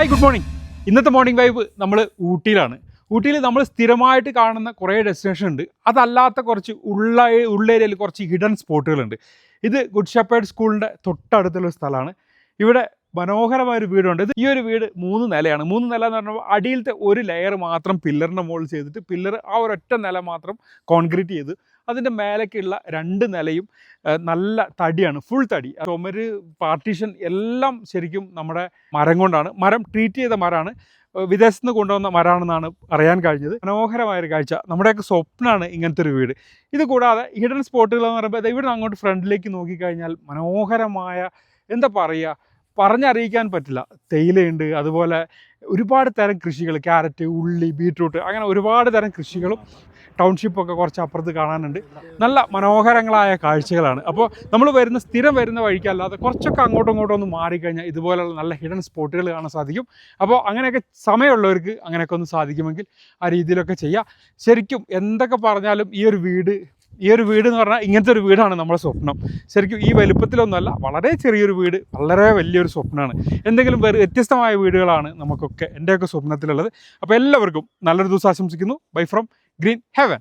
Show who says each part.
Speaker 1: Hi good morning ഇന്നത്തെ morning vibe നമ്മൾ ഊട്ടിയിലാണ്. ഊട്ടിയിൽ നമ്മൾ സ്ഥിരമായിട്ട് കാണുന്ന കുറേ ഡെസ്റ്റിനേഷൻ ഉണ്ട്. അതല്ലാത്ത കുറച്ച് ഉള്ള ഉള്ളേരിയയിൽ കുറച്ച് ഹിഡൻ സ്പോട്ടുകളുണ്ട് ഇത് ഗുഡ് ഷെപ്പേർഡ് സ്കൂളിന്റെ തൊട്ടടുത്തുള്ള സ്ഥലമാണ്. ഇവിടെ മനോഹരമായ ഒരു വീടുണ്ട്. ഇത് ഈ ഒരു വീട് മൂന്ന് നിലയാണ്. മൂന്ന് നില എന്ന് പറഞ്ഞാൽ അടിയിലത്തെ ഒരു ലെയർ മാത്രം പില്ലറിന്റെ മുകളിൽ ചെയ്തിട്ട് പില്ലർ ആ ഒരൊറ്റ നില മാത്രം കോൺക്രീറ്റ് ചെയ്ത് അതിന്റെ മേലേക്കുള്ള രണ്ട് നിലയും നല്ല തടിയാണ്. ഫുൾ തടി. ചുമര് പാർട്ടീഷൻ എല്ലാം ശരിക്കും നമ്മുടെ മരം കൊണ്ടാണ്. മരം ട്രീറ്റ് ചെയ്ത മരമാണ് വിദേശത്ത് നിന്ന് കൊണ്ടുവന്ന മരമാണെന്നാണ് അറിയാൻ കഴിഞ്ഞത്. മനോഹരമായൊരു കാഴ്ച. നമ്മുടെയൊക്കെ സ്വപ്നമാണ് ഇങ്ങനത്തെ ഒരു വീട്. ഇത് കൂടാതെ ഹിഡൻ സ്പോട്ടുകൾ എന്ന് പറയുമ്പോൾ ഇവിടെ അങ്ങോട്ട് ഫ്രണ്ടിലേക്ക് നോക്കിക്കഴിഞ്ഞാൽ മനോഹരമായ എന്താ പറയുക പറഞ്ഞറിയിക്കാൻ പറ്റില്ല. തേയിലയുണ്ട് അതുപോലെ ഒരുപാട് തരം കൃഷികൾ ക്യാരറ്റ് ഉള്ളി ബീട്രൂട്ട് അങ്ങനെ ഒരുപാട് തരം കൃഷികളും ടൗൺഷിപ്പൊക്കെ കുറച്ച് അപ്പുറത്ത് കാണാനുണ്ട്. നല്ല മനോഹരങ്ങളായ കാഴ്ചകളാണ്. അപ്പോൾ നമ്മൾ വരുന്ന സ്ഥിരം വരുന്ന വഴിക്കല്ലാതെ കുറച്ചൊക്കെ അങ്ങോട്ടും ഇങ്ങോട്ടും ഒന്ന് മാറിക്കഴിഞ്ഞാൽ ഇതുപോലെയുള്ള നല്ല ഹിഡൻ സ്പോട്ടുകൾ കാണാൻ സാധിക്കും. അപ്പോൾ അങ്ങനെയൊക്കെ സമയമുള്ളവർക്ക് അങ്ങനെയൊക്കെ ഒന്ന് സാധിക്കുമെങ്കിൽ ആ രീതിയിലൊക്കെ ചെയ്യുക ശരിക്കും എന്തൊക്കെ പറഞ്ഞാലും ഈ ഒരു വീട് ഈ ഒരു വീട് എന്ന് പറഞ്ഞാൽ ഇങ്ങനത്തെ ഒരു വീടാണ് നമ്മുടെ സ്വപ്നം. ശരിക്കും ഈ വലുപ്പത്തിലൊന്നുമല്ല വളരെ ചെറിയൊരു വീട് വളരെ വലിയൊരു സ്വപ്നമാണ് എന്തെങ്കിലും വ്യത്യസ്തമായ വീടുകളാണ് നമുക്കൊക്കെ എന്റെയൊക്കെ സ്വപ്നത്തിലുള്ളത്. അപ്പോൾ എല്ലാവർക്കും നല്ലൊരു ദിവസം ആശംസിക്കുന്നു. Bye from green heaven